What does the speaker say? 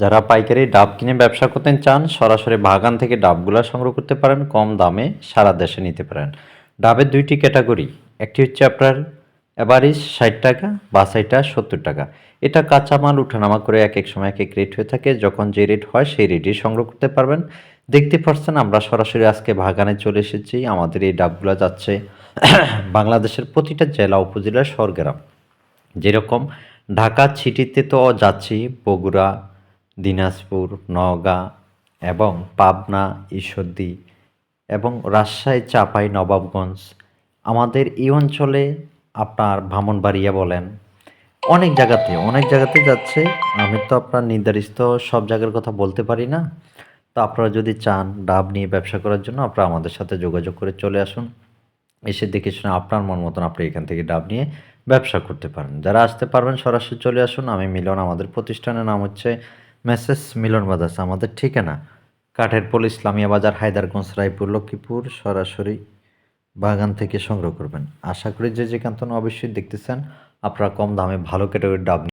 যারা পাইকারি ডাব কিনে ব্যবসা করতে চান, সরাসরি বাগান থেকে ডাবগুলো সংগ্রহ করতে পারেন, কম দামে সারা দেশে নিতে পারেন। ডাবের দুইটি ক্যাটাগরি, একটি হচ্ছে আপনার অ্যাভারেজ ষাট টাকা বাসাইটা সত্তর টাকা। এটা কাঁচামাল উঠানামা করে এক এক সময় এক এক রেট হয়ে থাকে, যখন যে রেট হয় সেই রেটই সংগ্রহ করতে পারবেন। দেখতে পাচ্ছেন আমরা সরাসরি আজকে বাগানে চলে এসেছি, আমাদের এই ডাবগুলো যাচ্ছে বাংলাদেশের প্রতিটা জেলা, উপজেলা শহরগ্রাম যেরকম ঢাকা, সিটিতে তো যাচ্ছি, বগুড়া দিনাজপুর, নওগাঁ এবং পাবনা, ঈশ্বরদী এবং রাজশাহী, চাপাই, নবাবগঞ্জ। আমাদের এই অঞ্চলে আপনার ভামনবাড়িয়া বলেন। অনেক জায়গাতে অনেক জায়গাতে যাচ্ছে। আমি তো আপনার নির্ধারিত সব জায়গার কথা বলতে পারি না। তো আপনারা যদি চান ডাব নিয়ে ব্যবসা করার জন্য, আপনারা আমাদের সাথে যোগাযোগ করে চলে আসুন। এসে দেখে শুনে আপনার মন মতন আপনি এখান থেকে ডাব নিয়ে ব্যবসা করতে পারেন। যারা আসতে পারবেন, সরাসরি চলে আসুন। আমি মিলন, আমাদের প্রতিষ্ঠানের নাম হচ্ছে মেসেস মিলন বাজাস আমাদের ঠিকানা কাঠের পোল, ইসলামিয়া বাজার, হায়দারগঞ্জ, রায়পুর, লক্ষ্মীপুর, সরাসরি বাগান থেকে সংগ্রহ করবেন। আশা করি যে যে কান্তন অবশ্যই দেখতেছেন, আপনারা কম দামে ভালো ক্যাটাগরির ডাব